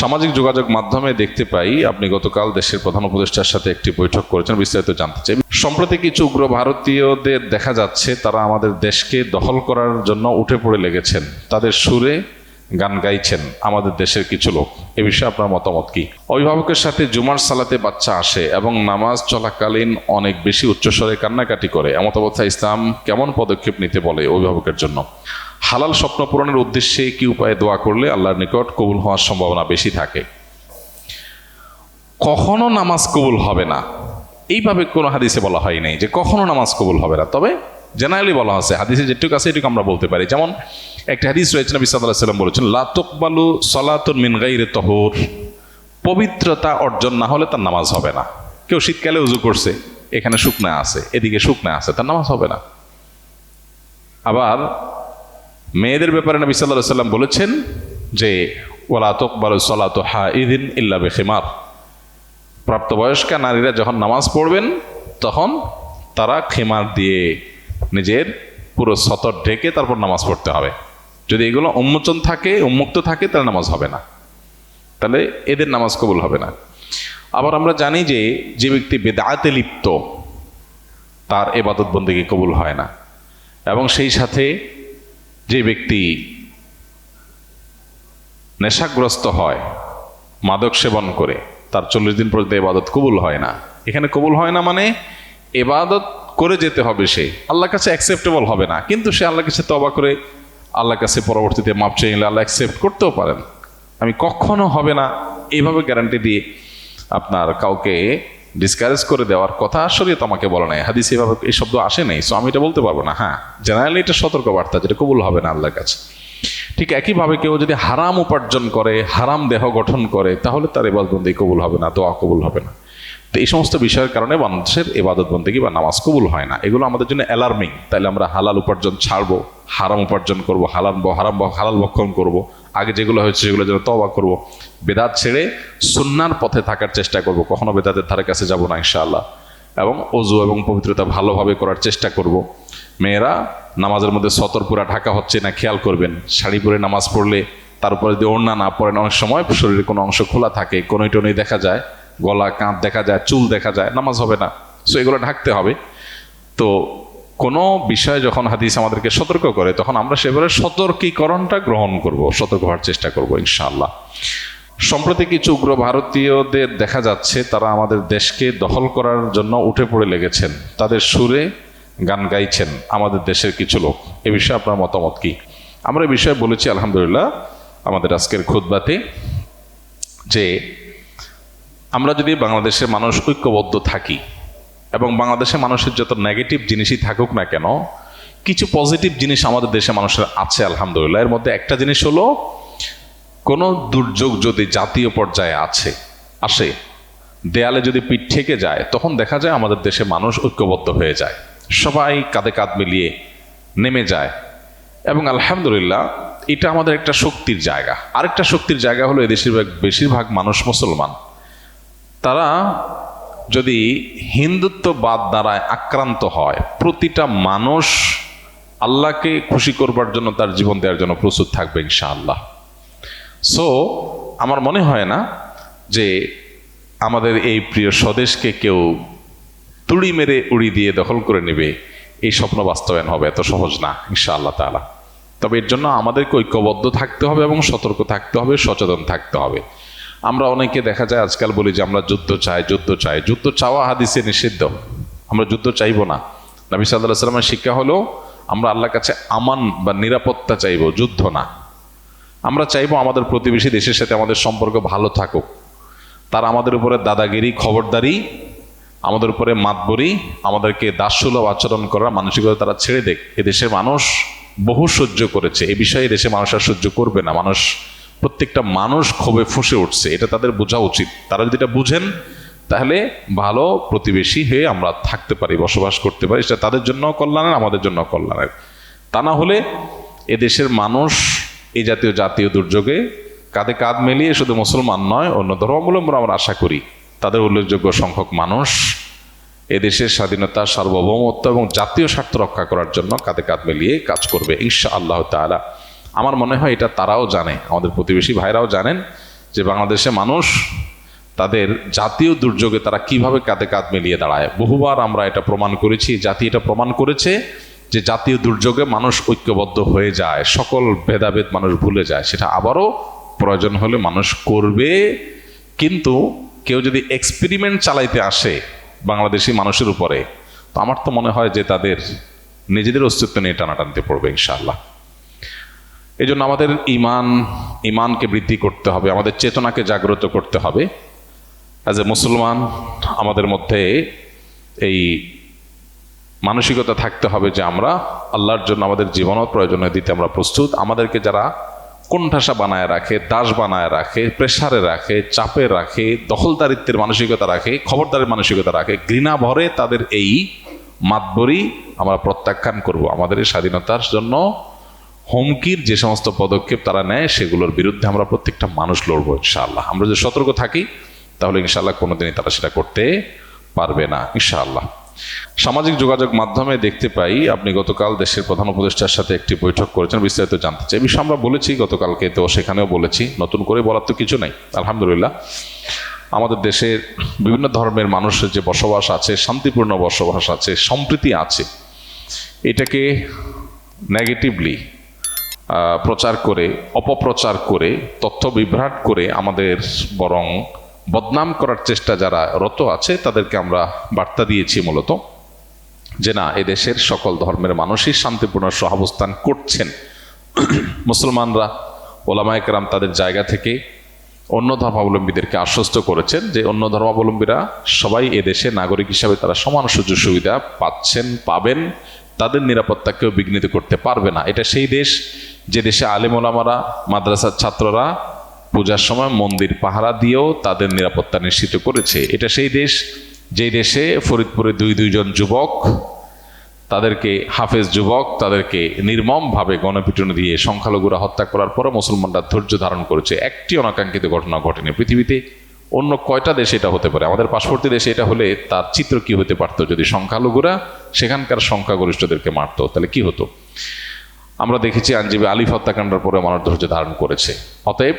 সামাজিক যোগাযোগ মাধ্যমে দেখতে পাই, আপনি গতকাল দেশের প্রধান উপদেষ্টার সাথে একটি বৈঠক করেছেন, বিস্তারিত জানতে চাই। সম্প্রতি কিছু উগ্র ভারতীয়দের দেখা যাচ্ছে, তারা আমাদের দেশকে দখল করার জন্য উঠে পড়ে লেগেছেন। তাদের সুরে গান গাইছেন আমাদের দেশের কিছু লোক। এ বিষয়ে আপনার মতামত কি? অভিভাবকের সাথে জুমার সালাতে বাচ্চা আসে এবং নামাজ চলাকালীন অনেক বেশি উচ্চস্বরে কান্নাকাটি করে। এমত অবস্থায় ইসলাম কেমন পদক্ষেপ নিতে বলে অভিভাবকের জন্য? হালাল স্বপ্ন পূরণের উদ্দেশ্যে কি উপায়ে দোয়া করলে আল্লাহর নিকট কবুল হওয়ার সম্ভাবনা বেশি থাকে? কখনো নামাজ কবুল হবে না। এইভাবে কোনো হাদিসে বলা হয় নাই যে কখনো নামাজ কবুল হবে না। তবে জেনারেলি বলা আছে, হাদিসে যেটুকু আছে এটুকু আমরা বলতে পারি। যেমন একটা হাদিস রয়েছে, নবী সাল্লাহ সাল্লাম বলেছেন লাতকবালু সলাতুন মিন গাইরে তহর। পবিত্রতা অর্জন না হলে তার নামাজ হবে না। কেউ শীতকালে উজু করছে, এখানে শুকনা আছে, এদিকে শুকনা আছে, তার নামাজ হবে না। আবার মেয়েদের ব্যাপারে নবী সাল্লাহ সাল্লাম বলেছেন যে ওলা তকবালু সলাত হা ইদিন ইল্লা বেখিমার। প্রাপ্তবয়স্কা নারীরা যখন নামাজ পড়বেন, তখন তারা খেমার দিয়ে নিজের পুরো সতর ঢেকে তারপর নামাজ পড়তে হবে। যদি এগুলো উন্মোচন থাকে, উন্মুক্ত থাকে, তাহলে নামাজ হবে না। তাহলে এদের নামাজ কবুল হবে না। আবার আমরা জানি যে যে ব্যক্তি বেদাতে লিপ্ত, তার এবাদত বন্দিকে কবুল হয় না। এবং সেই সাথে যে ব্যক্তি নেশাগ্রস্ত হয়, মাদক সেবন করে, তার চল্লিশ দিন পর্যন্ত এবাদত কবুল হয় না। এখানে কবুল হয় না মানে এবাদত করে যেতে হবে সে। আল্লাহর কাছে অ্যাকসেপ্টেবল হবে না। কিন্তু সে আল্লাহর কাছে তবা করে আল্লাহর কাছে পরবর্তীতে মাপ চেয়ে নিলে আল্লাহ অ্যাকসেপ্ট করতেও পারেন। আমি কখনো হবে না। এইভাবে গ্যারান্টি দিয়ে আপনার কাউকে ডিসকারেজ করে দেওয়ার কথা শরীয়ত তোমাকে বলে নাই। হাদিস এভাবে এই শব্দ আসে নাই সো আমি এটা বলতে পারব না। হ্যাঁ জেনারেলি এটা সতর্ক বার্তা যেটা কবুল হবে না আল্লাহর কাছে। ঠিক একইভাবে কেউ যদি হারাম উপার্জন করে, হারাম দেহ গঠন করে, তাহলে তার এবাদবন্দি কবুল হবে না, দোয়া কবুল হবে না। তো এই সমস্ত বিষয়ের কারণে মানুষের এবাদত বন্দিগি বা নামাজ কবুল হয় না। এগুলো আমাদের জন্য অ্যালার্মিং তাহলে আমরা হালাল উপার্জন ছাড়বো, হারাম উপার্জন করব, হালাল হারাম হালাল ভক্ষণ করব। আগে যেগুলো হয়েছে সেগুলো যেন তবা করব। বেদাত ছেড়ে সুন্নার পথে থাকার চেষ্টা করব। কখনো বেদাতের ধারে কাছে যাব না, ইনশাআল্লাহ। এবং অজু এবং পবিত্রতা ভালোভাবে করার চেষ্টা করব। মেয়েরা নামাজের মধ্যে সতর পুরা ঢাকা হচ্ছে না, খেয়াল করবেন। শাড়ি পরে নামাজ পড়লে তার উপরে যদি ওড়না না পড়েন, অনেক সময় শরীরের কোনো অংশ খোলা থাকে, কোনো টনই দেখা যায়, গলা, কাঁধ দেখা যায়, চুল দেখা যায়, নামাজ হবে না। সো এগুলো ঢাকতে হবে। তো কোনো বিষয়ে যখন হাদিস আমাদেরকে সতর্ক করে, তখন আমরা সেভাবে সতর্কীকরণটা গ্রহণ করব, সতর্ক হওয়ার চেষ্টা করব ইনশাআল্লাহ। সম্প্রতি কিছু উগ্র ভারতীয়দের দেখা যাচ্ছে, তারা আমাদের দেশকে দখল করার জন্য উঠে পড়ে লেগেছেন। তাদের সুরে গান গাইছেন আমাদের দেশের কিছু লোক। এ বিষয়ে আপনার মতামত কি? আমরা এ বিষয়ে বলেছি, আলহামদুলিল্লাহ, আমাদের আজকের খুদ্বাতে যে আমরা যদি বাংলাদেশের মানুষ ঐক্যবদ্ধ থাকি এবং বাংলাদেশে মানুষের যত নেগেটিভ জিনিসই থাকুক না কেন, কিছু পজিটিভ জিনিস আমাদের দেশে মানুষের আছে, আলহামদুলিল্লাহ। এর মধ্যে একটা জিনিস হলো, কোনো দুর্যোগ যদি জাতীয় পর্যায়ে আছে, আসে, দেয়ালে যদি পিঠ ঠেকে যায়, তখন দেখা যায় আমাদের দেশে মানুষ ঐক্যবদ্ধ হয়ে যায়। সবাই কাঁধে কাঁধ মিলিয়ে নেমে যায়। এবং আলহামদুলিল্লাহ, এটা আমাদের একটা শক্তির জায়গা। আরেকটা শক্তির জায়গা হলো, এদেশের বেশিরভাগ মানুষ মুসলমান। তারা যদি হিন্দুত্ববাদ দ্বারায় আক্রান্ত হয়, প্রতিটা মানুষ আল্লাহকে খুশি করবার জন্য তার জীবন দেওয়ার জন্য প্রস্তুত থাকবে ইনশাআল্লাহ। সো আমার মনে হয় না যে আমাদের এই প্রিয় স্বদেশকে কেউ তুড়ি মেরে উড়ি দিয়ে দখল করে নেবে, এই স্বপ্ন বাস্তবায়ন হবে এত সহজ না, ইনশাআল্লাহ তালা তবে এর জন্য আমাদেরকে ঐক্যবদ্ধ থাকতে হবে এবং সতর্ক থাকতে হবে, সচেতন থাকতে হবে। আমরা অনেকে দেখা যায় আজকাল বলি যে আমরা যুদ্ধ চাই যুদ্ধ চাই। যুদ্ধ চাওয়া হাদিসে নিষিদ্ধ। আমরা যুদ্ধ চাইব না। নবী সাল্লাহ সাল্লামের শিক্ষা হলো, আমরা আল্লাহর কাছে আমান বা নিরাপত্তা চাইব, যুদ্ধ না। আমরা চাইব আমাদের প্রতিবেশী দেশের সাথে আমাদের সম্পর্ক ভালো থাকুক। তারা আমাদের উপরে দাদাগিরি, খবরদারি, আমাদের উপরে মাতবরি, আমাদেরকে দাসসুলভ আচরণ করার মানসিকতা তারা ছেড়ে দেখ এদেশের মানুষ বহু সহ্য করেছে। এ বিষয়ে দেশে মানুষ আর সহ্য করবে না। মানুষ প্রত্যেকটা মানুষ ক্ষোভে ফুসে উঠছে, এটা তাদের বোঝা উচিত। তারা যদি এটা বুঝেন, তাহলে ভালো প্রতিবেশী হয়ে আমরা থাকতে পারি, বসবাস করতে পারি, সেটা তাদের জন্য কল্যাণের, আমাদের জন্য কল্যাণের। তা না হলে এদেশের মানুষ এই জাতীয় জাতীয় দুর্যোগে কাঁধে কাঁধ মিলিয়ে শুধু মুসলমান নয়, অন্য ধর্মাবলম্বন আমরা আশা করি। তাদের উল্লেখযোগ্য সংখ্যক মানুষ এদেশের স্বাধীনতা, সার্বভৌমত্ব এবং জাতীয় স্বার্থ রক্ষা করার জন্য কাঁধে কাঁধ মিলিয়ে কাজ করবে ইনশা আল্লাহ তালা আমার মনে হয় এটা তারাও জানে, আমাদের প্রতিবেশী ভাইরাও জানেন যে বাংলাদেশে মানুষ তাদের জাতীয় দুর্যোগে তারা কীভাবে কাঁধে কাঁধ মিলিয়ে দাঁড়ায়। বহুবার আমরা এটা প্রমাণ করেছি, জাতি এটা প্রমাণ করেছে যে জাতীয় দুর্যোগে মানুষ ঐক্যবদ্ধ হয়ে যায়, সকল ভেদাভেদ মানুষ ভুলে যায়। সেটা আবারও প্রয়োজন হলে মানুষ করবে, কিন্তু কেউ যদি এক্সপেরিমেন্ট চালাইতে আসে বাংলাদেশি মানুষের উপরে, তো আমার তো মনে হয় যে তাদের নিজেদের অস্তিত্ব নিয়ে টানাটানতে পড়বে ইনশাআল্লাহ। এই জন্য আমাদের ইমান, ইমানকে বৃদ্ধি করতে হবে, আমাদের চেতনাকে জাগ্রত করতে হবে। অ্যাজ এ মুসলমান, আমাদের মধ্যে এই মানসিকতা থাকতে হবে যে আমরা আল্লাহর জন্য আমাদের জীবনও প্রয়োজনীয় দিতে আমরা প্রস্তুত। আমাদেরকে যারা কোণঠাসা বানায় রাখে, দাস বানায় রাখে, প্রেসারে রাখে, চাপে রাখে, দখলদারিত্বের মানসিকতা রাখে, খবরদারের মানসিকতা রাখে, ঘৃণা ভরে তাদের এই মাতবরি আমরা প্রত্যাখ্যান করব। আমাদের স্বাধীনতার জন্য হুমকির যে সমস্ত পদক্ষেপ তারা নেয়, সেগুলোর বিরুদ্ধে আমরা প্রত্যেকটা মানুষ লড়বো ইনশাআল্লাহ। আমরা যদি সতর্ক থাকি, তাহলে ইনশাআল্লাহ কোনোদিনই তারা সেটা করতে পারবে না, ইনশাআল্লাহ। সামাজিক যোগাযোগ মাধ্যমে দেখতে পাই, আপনি গতকাল দেশের প্রধান উপদেষ্টার সাথে একটি বৈঠক করেছেন, বিস্তারিত জানতে চাই। বিষয়ে আমরা বলেছি, গতকালকে তো সেখানেও বলেছি, নতুন করে বলার তো কিছু নাই, আলহামদুলিল্লাহ। আমাদের দেশের বিভিন্ন ধর্মের মানুষের যে বসবাস আছে, শান্তিপূর্ণ বসবাস আছে, সম্প্রীতি আছে, এটাকে নেগেটিভলি প্রচার করে, অপপ্রচার করে, তথ্য বিভ্রাট করে আমাদের বরং বদনাম করার চেষ্টা যারা রত আছে, তাদেরকে আমরা বার্তা দিয়েছি মূলত যে না, এদেশের সকল ধর্মের মানুষই শান্তিপূর্ণ সহাবস্থান করছেন। মুসলমানরা ওলামায়করাম তাদের জায়গা থেকে অন্য ধর্মাবলম্বীদেরকে আশ্বস্ত করেছেন যে অন্য ধর্মাবলম্বীরা সবাই এদেশে নাগরিক হিসাবে তারা সমান সুযোগ সুবিধা পাচ্ছেন, পাবেন। তাদের নিরাপত্তাকেও বিঘ্নিত করতে পারবে না। এটা সেই দেশ, যে দেশে আলেম ওলামারা, মাদ্রাসার ছাত্ররা পূজার সময় মন্দির পাহারা দিয়েও তাদের নিরাপত্তা নিশ্চিত করেছে। এটা সেই দেশ যেই দেশে ফরিদপুরে দুই, দুইজন যুবক, তাদেরকে হাফেজ যুবক, তাদেরকে নির্মমভাবে গণপিটুনি দিয়ে সংখ্যালঘুরা হত্যা করার পরে মুসলমানরা ধৈর্য ধারণ করেছে। একটি অনাকাঙ্ক্ষিত ঘটনা ঘটেনি পৃথিবীতে। অন্য কয়টা দেশে এটা হতে পারে? আমাদের পার্শ্ববর্তী দেশে এটা হলে তার চিত্র কি হতে পারতো? যদি সংখ্যালঘুরা সেখানকার সংখ্যাগরিষ্ঠদেরকে মারতো, তাহলে কি হতো? আমরা দেখেছি আইনজীবী আলিফ হত্যাকাণ্ডের পরে মানুষ ধৈর্য ধারণ করেছে। অতএব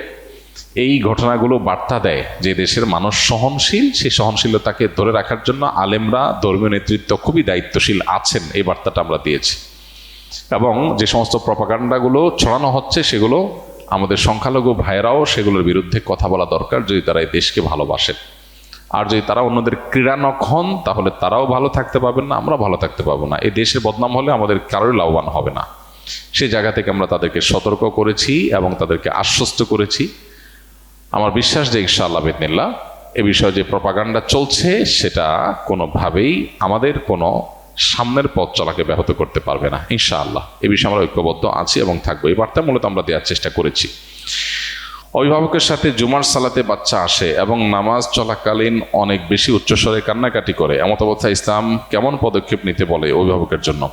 এই ঘটনাগুলো বার্তা দেয় যে দেশের মানুষ সহনশীল সেই সহনশীলতাকে ধরে রাখার জন্য আলেমরা ধর্মীয় নেতৃত্ব খুবই দায়িত্বশীল আছেন, এই বার্তাটা আমরা দিয়েছি। এবং যে সমস্ত প্রপাগান্ডাগুলো ছড়ানো হচ্ছে, সেগুলো আমাদের সংখ্যালঘু ভাইয়েরাও সেগুলোর বিরুদ্ধে কথা বলা দরকার, যদি তারা এই দেশকে ভালোবাসেন আর যদি তারা অন্যদের ক্রীড়ানক হন, তাহলে তারাও ভালো থাকতে পারবেন না আমরা ভালো থাকতে পারব না। এই দেশের বদনাম হলে আমাদের কারোই লাভবান হবে না। সেই জায়গা থেকে আমরা তাদেরকে সতর্ক করেছি এবং তাদেরকে আশ্বস্ত করেছি। আমার বিশ্বাস যে ইনশাআল্লাহ বেদনিল্লা এ বিষয়ে যে প্রপাগান্ডা চলছে, সেটা কোনোভাবেই আমাদের কোনো সামনের পথ চলাকে ব্যাহত করতে পারবে না, ইনশাআল্লাহ। এ বিষয়ে আমরা ঐক্যবদ্ধ আছি এবং থাকব। এই বার্তা মূলত আমরা দেওয়ার চেষ্টা করেছি। অভিভাবকের সাথে জুমার সালাতে বাচ্চা আসে এবং নামাজ চলাকালীন অনেক বেশি উচ্চস্বরে কান্নাকাটি করে। এমত অবস্থায় ইসলাম কেমন পদক্ষেপ নিতে বলে অভিভাবকের জন্য?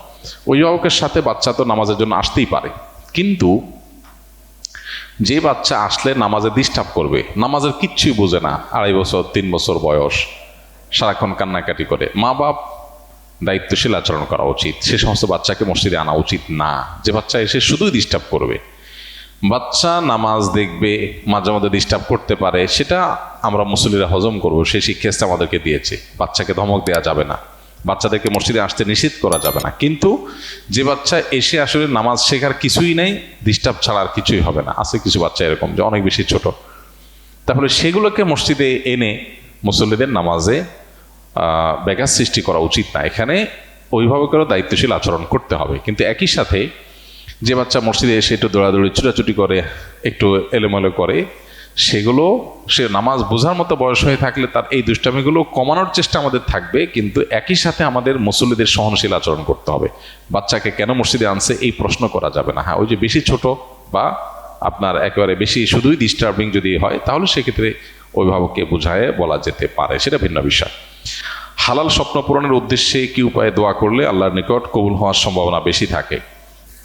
অভিভাবকের সাথে বাচ্চা তো নামাজের জন্য আসতেই পারে। কিন্তু যে বাচ্চা আসলে নামাজে ডিস্টার্ব করবে, নামাজের কিচ্ছুই বোঝে না। আড়াই বছর, তিন বছর বয়স, সারাক্ষণ কান্নাকাটি করে। মা বাপ দায়িত্বশীল আচরণ করা উচিত। সে সমস্ত বাচ্চাকে মসজিদে আনা উচিত না। যে বাচ্চা এসে শুধুই ডিস্টার্ব করবে। বাচ্চা নামাজ দেখবে, মাঝে মাঝে ডিস্টার্ব করতে পারে, সেটা আমরা মুসলিরা হজম করব। সেই শিক্ষাটা আমাদেরকে দিয়েছে। বাচ্চাকে ধমক দেওয়া যাবে না। বাচ্চাদেরকে মসজিদে আসতে নিষেধ করা যাবে না। কিন্তু যে বাচ্চা এসে আসলে নামাজ শেখার কিছুই নেই ডিস্টার্ব ছাড়া আর কিছুই হবে না। আছে কিছু বাচ্চা এরকম, যে অনেক বেশি ছোট। তাহলে সেগুলোকে মসজিদে এনে মুসল্লিদের নামাজে ব্যাঘাত সৃষ্টি করা উচিত না। এখানে অভিভাবকেরও দায়িত্বশীল আচরণ করতে হবে। কিন্তু একই সাথে যে বাচ্চা মসজিদে এসে একটু দৌড়াদৌড়ি, ছুটাছুটি করে, একটু এলোমেলো করে, সেগুলো, সে নামাজ বোঝার মতো বয়স হয়ে থাকলে তার এই দুষ্টামিগুলো কমানোর চেষ্টা আমাদের থাকবে। কিন্তু একই সাথে আমাদের মুসল্লিদের সহনশীল আচরণ করতে হবে। বাচ্চাকে কেন মসজিদে আনছে এই প্রশ্ন করা যাবে না। হ্যাঁ ওই যে বেশি ছোট বা আপনার একেবারে বেশি শুধুই ডিস্টার্বিং যদি হয়, তাহলে সেক্ষেত্রে অভিভাবককে বোঝায় বলা যেতে পারে। সেটা ভিন্ন বিষয়। হালাল স্বপ্ন পূরণের উদ্দেশ্যে কি উপায়ে দোয়া করলে আল্লাহর নিকট কবুল হওয়ার সম্ভাবনা বেশি থাকে?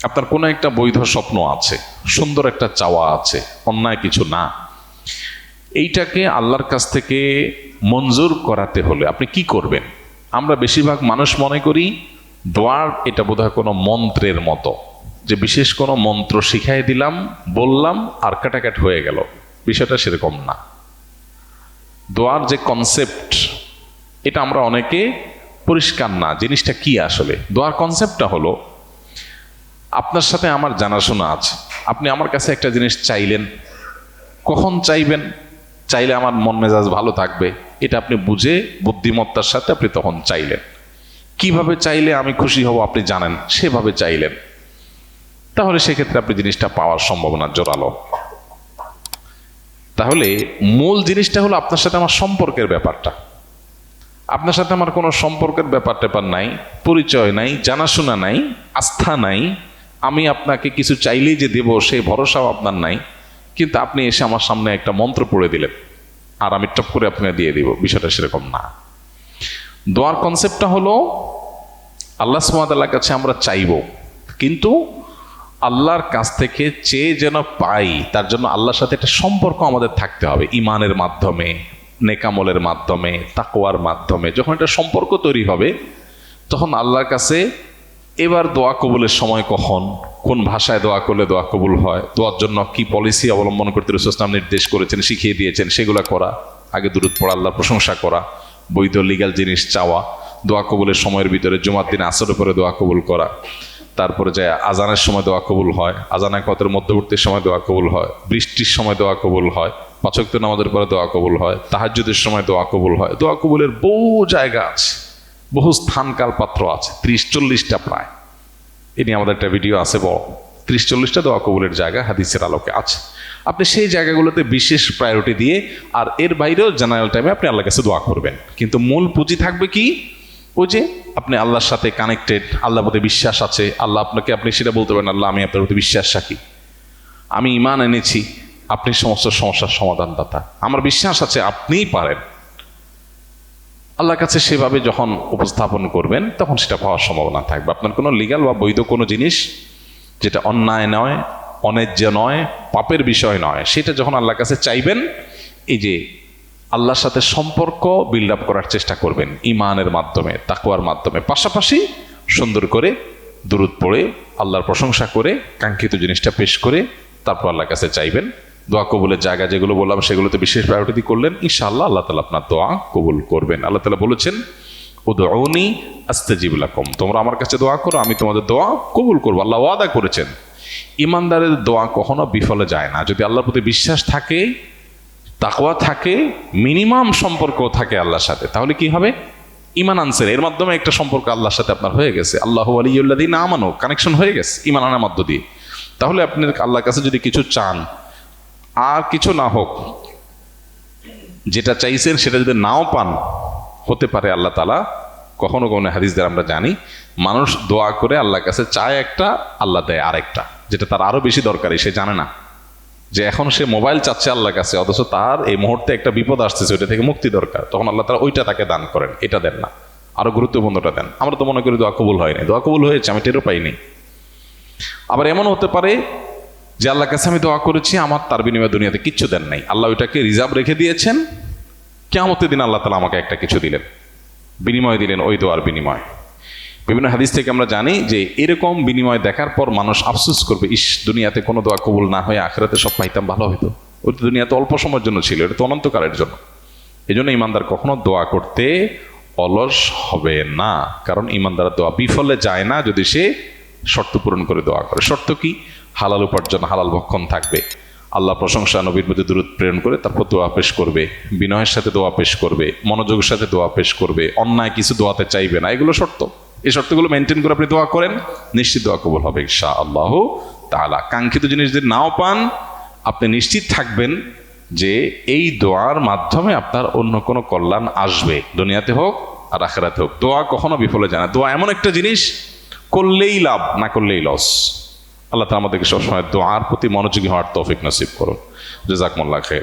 আপনার কোনো একটা বৈধ স্বপ্ন আছে, সুন্দর একটা চাওয়া আছে, অন্যায় কিছু না। এইটাকে আল্লাহর কাছ থেকে মঞ্জুর করাতে হলে আপনি কি করবেন? আমরা বেশিরভাগ মানুষ মনে করি দোয়ার এটা বোধহয় কোনো মন্ত্রের মতো। যে বিশেষ কোনো মন্ত্র শিখাই দিলাম, বললাম আর কাটাকাট হয়ে গেল। বিষয়টা সেরকম না। দোয়ার যে কনসেপ্ট এটা আমরা অনেকে পরিষ্কার না, জিনিসটা কি আসলে? দোয়ার কনসেপ্টটা হলো, আপনার সাথে আমার জানাশোনা আছে, আপনি আমার কাছে একটা জিনিস চাইলেন, কখন চাইবেন? চাইলে আমার মন মেজাজ ভালো থাকবে, এটা আপনি বুঝে বুদ্ধিমত্তার সাথে আপনি তখন চাইলেন। কীভাবে চাইলে আমি খুশি হব আপনি জানেন, সেভাবে চাইলেন। তাহলে সেক্ষেত্রে আপনি জিনিসটা পাওয়ার সম্ভাবনা জোরালো। তাহলে মূল জিনিসটা হলো আপনার সাথে আমার সম্পর্কের ব্যাপারটা। আপনার সাথে আমার কোনো সম্পর্কের ব্যাপার ট্যাপার নাই, পরিচয় নাই, জানাশোনা নাই, আস্থা নাই। আমি আপনাকে কিছু চাইলেই যে দেব সেই ভরসাও আপনার নাই। কিন্তু আপনি এসে আমার সামনে একটা মন্ত্র পড়ে দিলেন। আর আমি টপ করে আপনাকে দিয়ে দিব, বিষয়টা সেরকম না। দোয়ার কনসেপ্টটা হলো, আল্লাহ সুমাতাল্লাহর কাছে আমরা চাইব, কিন্তু আল্লাহর কাছ থেকে চেয়ে যেন পাই, তার জন্য আল্লাহর সাথে একটা সম্পর্ক আমাদের থাকতে হবে, ইমানের মাধ্যমে। নেকামলের মাধ্যমে তাকোয়ার মাধ্যমে, যখন একটা সম্পর্ক তৈরি হবে, তখন আল্লাহর কাছে এবার দোয়া কবুলের সময় কখন, কোন ভাষায় দোয়া করলে দোয়া কবুল হয়, দোয়ার জন্য কি পলিসি অবলম্বন করতে রসুলাম নির্দেশ করেছেন, শিখিয়ে দিয়েছেন, সেগুলো করা, আগে দূরত পড়া, আল্লাহর প্রশংসা করা, বৈধ লিগাল জিনিস চাওয়া, দোয়া কবুলের সময়ের ভিতরে জুমার দিন আসরের পরে দোয়া কবুল করা, তারপরে যায় আজানের সময় দোয়া কবুল হয় আজানা কতের মধ্যবর্তী সময় দোয়া কবুল হয়, বৃষ্টির সময় দোয়া কবুল হয় পাচক্ত নামাজের পরে দোয়া কবুল হয়, তাহাজ্জুদের সময় দোয়া কবুল হয়। দোয়া কবুলের বহু জায়গা আছে, বহু স্থানকাল পাত্র আছে ত্রিশ চল্লিশটা প্রায়। এ নিয়ে আমাদের একটা ভিডিও আছে বড়। ত্রিশ চল্লিশটা দোয়া কবুলের জায়গা হাদিসের আলোকে আছে। আপনি সেই জায়গাগুলোতে বিশেষ প্রায়োরিটি দিয়ে আর এর বাইরেও জেনারেল টাইমে আপনি আল্লাহর কাছে দোয়া করবেন। কিন্তু মূল পুঁজি থাকবে কি? ওই যে আপনি আল্লাহর সাথে কানেক্টেড আল্লাহর প্রতি বিশ্বাস আছে, আল্লাহ আপনাকে, আপনি সেটা বলতে পারেন, আল্লাহ, আমি আপনার প্রতি বিশ্বাস রাখি। আমি ইমান এনেছি আপনি সমস্ত সমস্যার সমাধানদাতা। আমার বিশ্বাস আছে আপনিই পারেন। আল্লাহর কাছে সেভাবে যখন উপস্থাপন করবেন, তখন সেটা পাওয়ার সম্ভাবনা থাকবে। আপনার কোনো লিগাল বা বৈধ কোনো জিনিস যেটা অন্যায় নয়, অন্যায্য নয়, পাপের বিষয় নয়, সেটা যখন আল্লাহর কাছে চাইবেন, এই যে আল্লাহর সাথে সম্পর্ক বিল্ড আপ করার চেষ্টা করবেন, ইমানের মাধ্যমে তাকুয়ার মাধ্যমে, পাশাপাশি সুন্দর করে দূরত পড়ে, আল্লাহর প্রশংসা করে, কাঙ্ক্ষিত জিনিসটা পেশ করে, তারপর আল্লাহর কাছে চাইবেন। দোয়া কবুলের জায়গা যেগুলো বললাম, সেগুলোতে বিশেষ প্রায়োরিটি করলেন। ইনশাআল্লাহ আল্লাহ তালা আপনার দোয়া কবুল করবেন। আল্লাহ তালা বলেছেন উদৌনি আস্তেজিবুলাকম তোমরা আমার কাছে দোয়া করো, আমি তোমাদের দোয়া কবুল করব। আল্লাহ ওয়াদা করেছেন, ইমানদারের দোয়া কখনো বিফলে যায় না। যদি আল্লাহর প্রতি বিশ্বাস থাকে, তাকওয়া থাকে, মিনিমাম সম্পর্ক থাকে আল্লাহর সাথে, তাহলে কি হবে? ইমান আনসেন এর মাধ্যমে একটা সম্পর্ক আল্লাহর সাথে আপনার হয়ে গেছে। আল্লাহ আলিউল্লাদি না আমানো কানেকশন হয়ে গেছে ইমান আনার মধ্য দিয়ে। তাহলে আপনি আল্লাহর কাছে যদি কিছু চান আর কিছু না হোক, যেটা চাইছেন সেটা যদি নাও পান, হতে পারে আল্লাহ তালা কখনো কখনো হাদিসদের আমরা জানি, মানুষ দোয়া করে আল্লাহর কাছে চায় একটা, আল্লাহ দেয় আরেকটা, যেটা তার আরও বেশি দরকারি, সে জানে না। যে এখন সে মোবাইল চাচ্ছে আল্লাহর কাছে, অথচ তার এই মুহূর্তে একটা বিপদ আসতেছে, ওইটা থেকে মুক্তি দরকার। তখন আল্লাহ তারা ওইটা তাকে দান করেন, এটা দেন না। আরও গুরুত্বপূর্ণটা দেন। আমরা তো মনে করি দোয়া কবুল হয়নি দোয়া কবুল হয়েছে, আমি টেরও পাইনি। আবার এমন হতে পারে যে আল্লাহ কাছে আমি দোয়া করেছি, আমার তার বিনিময়ে দুনিয়াতে কিচ্ছু দেন নাই। আল্লাহ ওইটাকে রিজার্ভ রেখে দিয়েছেন। কেমতের দিন আল্লাহ তালা আমাকে একটা কিছু দিলেন। বিনিময় দিলেন ওই দোয়ার বিনিময়। বিভিন্ন হাদিস থেকে আমরা জানি যে এরকম বিনিময় দেখার পর মানুষ আফসোস করবে, ইস, দুনিয়াতে কোনো দোয়া কবুল না হয়ে আখেরাতে সব পাইতাম, ভালো হতো ওই তো দুনিয়াতে অল্প সময়ের জন্য ছিল, এটা তো অনন্তকালের জন্য। এই জন্য ইমানদার কখনো দোয়া করতে অলস হবে না, কারণ ইমানদার দোয়া বিফলে যায় না যদি সে শর্ত পূরণ করে দোয়া করে। শর্ত কি? হালাল উপার্জন, হালাল ভক্ষণ থাকবে। আল্লাহ প্রশংসা, নবীর প্রতি দূরত প্রেরণ করে তারপর দোয়া পেশ করবে, বিনয়ের সাথে দোয়া পেশ করবে, মনোযোগের সাথে দোয়া পেশ করবে, অন্যায় কিছু দোয়াতে চাইবে না, এগুলো শর্ত। এই শর্তগুলো মেনটেন করে আপনি দোয়া করেন, নিশ্চিত দোয়া কবুল হবে ইনশা আল্লাহ তালা কাঙ্ক্ষিত জিনিস যদি নাও পান, আপনি নিশ্চিত থাকবেন যে এই দোয়ার মাধ্যমে আপনার অন্য কোনো কল্যাণ আসবে, দুনিয়াতে হোক আর আখেরাতে হোক। দোয়া কখনো বিফলে যায় না। দোয়া এমন একটা জিনিস, করলেই লাভ, না করলেই লস আল্লাহ তালা আমাদেরকে সবসময় দোয়ার প্রতি মনোযোগী হওয়ার তৌফিক নসিব করুন। জেজাকমুল্লাহ খের